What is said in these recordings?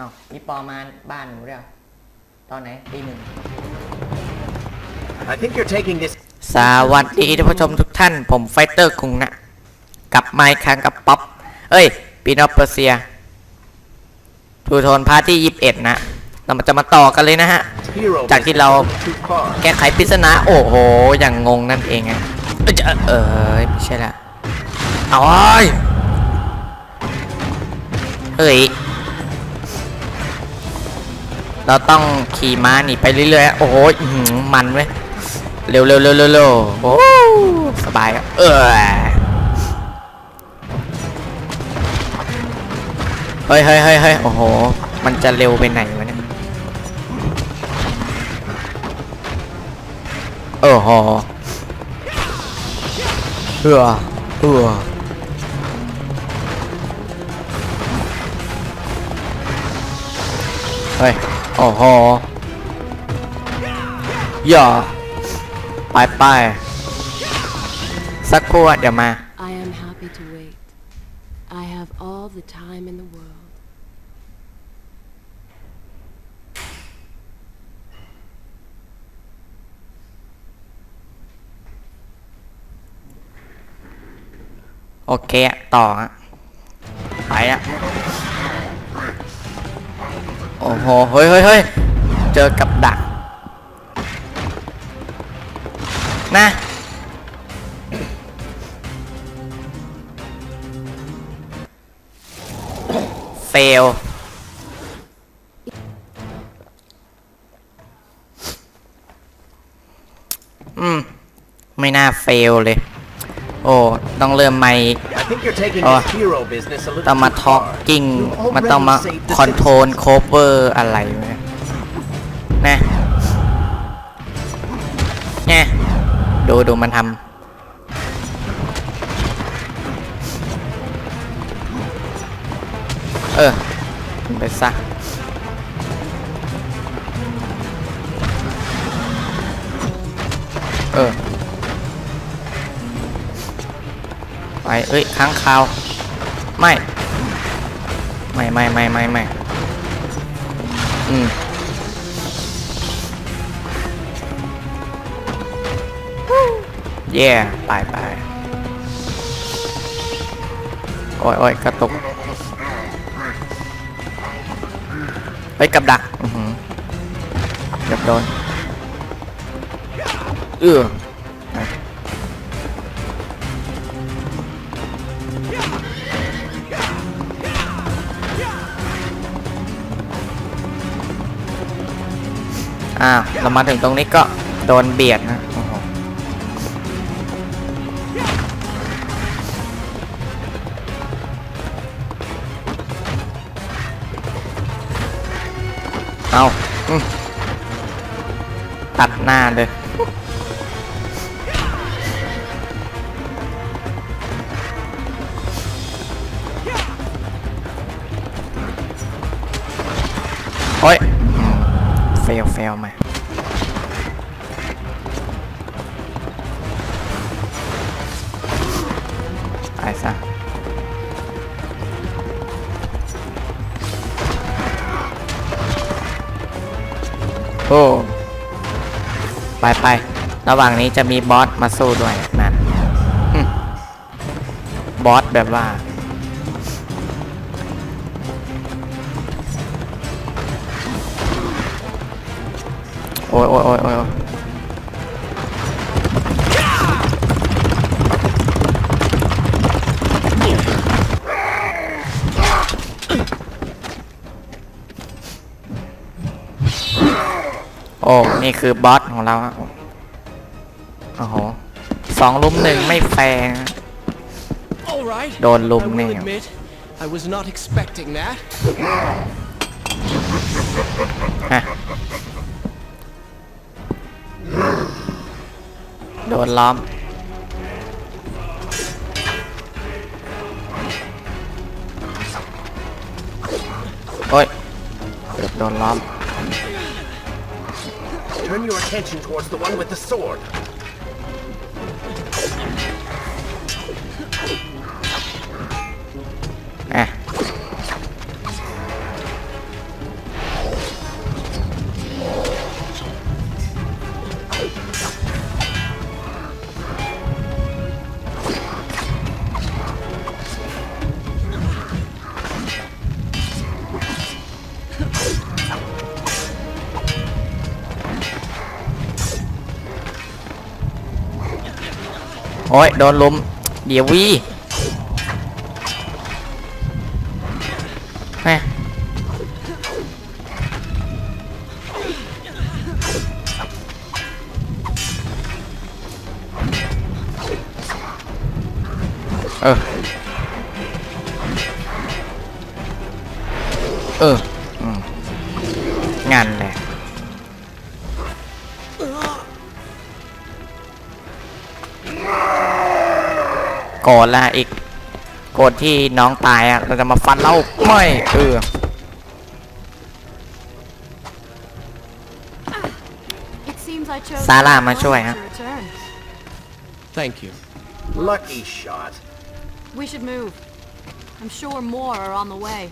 อ้าวมีปอมาบ้านหนูเรียวตอนไหนตีหนึ่ง I think you're taking this สวัสดีท่านผู้ชมทุกท่าน ผมไฟเตอร์คุงนะกลับไมค์ครั้งกับป๊อป เอ้ยปีนอปเปอร์เซียทูโทนพาร์ทที่ 21 นะ เรามาจะมาต่อกันเลยนะฮะ hero จากที่เรา too far. แก้ไขปริศนาโอ้โห อย่างงงนั่นเองอะเอ้ยจะเออไม่ใช่ละเอาเอ้ยเฮ้ย เราต้องขี่ม้าหนีไปเรื่อยๆ โอ้โหมันเว้ย เร็วเร็วเร็วเร็วเร็วโอ้สบายเออเฮ้ยเฮ้ยเฮ้ยเฮ้ยโอ้โห มันจะเร็วไปไหนวะเนี่ย โอ้โหเอือเอือเฮ้ย โอ้โหอย่าไปไปสักครู่อะเดี๋ยวมา I am happy to wait. I have all the time in the world. โอเคอะต่ออะไปอะ โอ้โห เฮ้ยเฮ้ยเฮ้ยเจอกับดัก นะ เฟลอืม ไม่น่าเฟลเลย อ้ต้องเริ่มใหม่ I think you're taking Oh. this hero business a ต้อง little มา too ท็อก far. กิ้ง You มันต้องมา already saved the คอนโทรลโคเวอร์อะไรวะเนี่ยนะเนี่ยดูดูมันทำเออไปซะเออ ไปเอ้ยค้างคาวไม่ไม่ไม่ไม่ไม่ไม่อืมเย่ไปไปโอ้ยโอ้ยกระตุกเฮ้ยกับดักอือหือเกือบโดนเออ อ้าวเรามาถึงตรงนี้ก็โดนเบียดนะโอ้โหเอาอตัดหน้าเลย โอ้ยเฟลเฟลมาตายซะโอ้ไปไประหว่างนี้จะมีบอสมาสู้ด้วยนั่นบอสแบบว่า โอ้ยโอ้ยโอ้ยโอ้ยโอ้ยโอ้ นี่คือบอสของเราอะโอ้โหสองลุมหนึ่งไม่แฟร์นะ All right. Don't look I will now. admit, I was not expecting that. โดนล้อม โอ้ยเกือบโดนล้อม Turn your attention towards the one with the sword. อ้ยโดนลุมเดี๋ยววีแม่เออ เอออืมงานแหละ กรธละอีกโกรธที่น้องตายอะเราจะมาฟันเราไม่เออ It seems I chose ซาร่ามาช่วยฮะ to return. Thank you. Lucky shot. We should move. I'm sure more are on the way.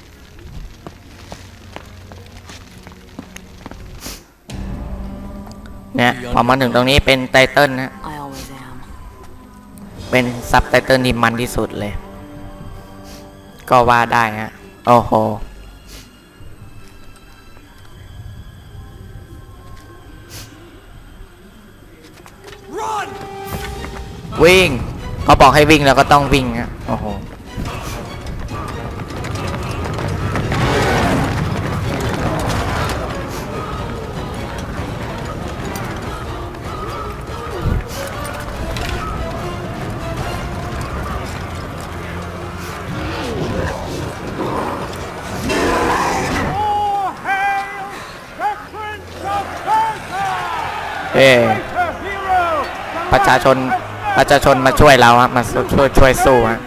เนี่ยพอมาถึงตรงนี้เป็นไตเติลนะ I always am. เป็นซับไตเติลที่มันที่สุดเลย ก็ว่าได้ฮะ โอ้โห Run! วิ่งเขาบอกให้วิ่งแล้วก็ต้องวิ่งฮะ โอ้โห เอประชาชนประชาชนมาช่วยเราครับมาช่วยช่วยสู้ฮะ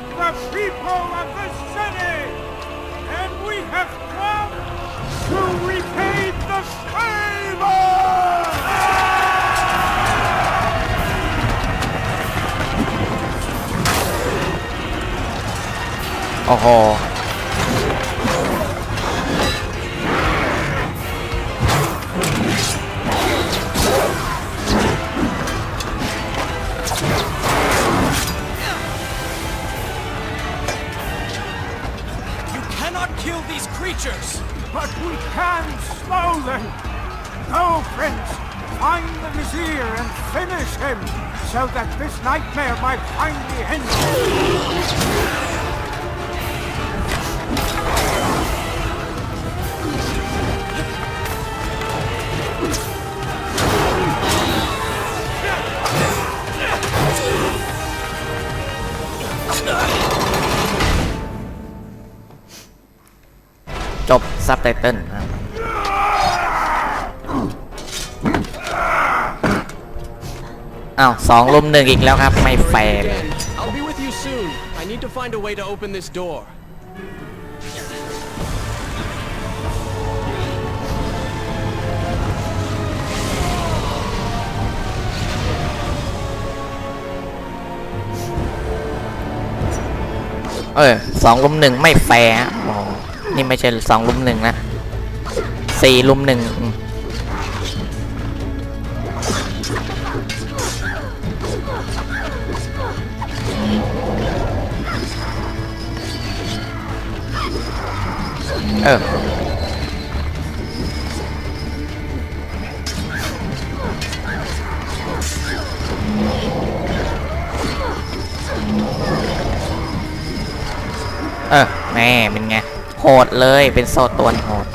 โอ้โห kill these creatures! But we can slow them! Go, Prince! Find the Vizier and finish him, so that this nightmare might finally end. ซับไตเติลครับอ้าวสองลุมหนึ่งอีกแล้วครับ ไม่แฟร์เลย I'll be with you soon. I need to find a way to open this door. เออสองลุมหนึ่งไม่แฟร์ฮะโอ้โห นี่ไม่ใช่สองลุมหนึ่งนะสี่ลุมหนึ่งเออเออแม่เป็นไง โหดเลยเป็นโซตัวโหด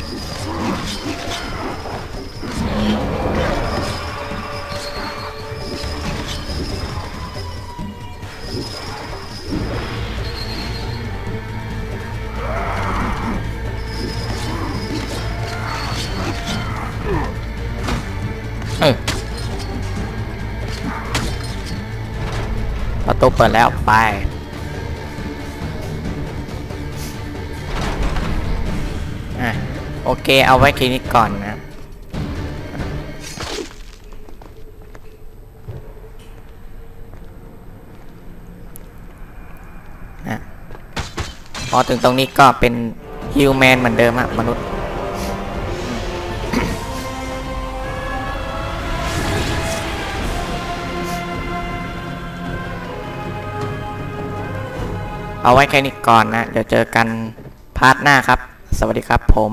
เออประตูเปิดแล้วไป โอเค เอาไว้คลินิกก่อนนะนะ พอถึงตรงนี้ก็เป็นฮิวแมนเหมือนเดิมอะมนุษย์ เอาไว้แค่นี้ก่อนนะ เดี๋ยวเจอกันพาร์ทหน้าครับ สวัสดีครับผม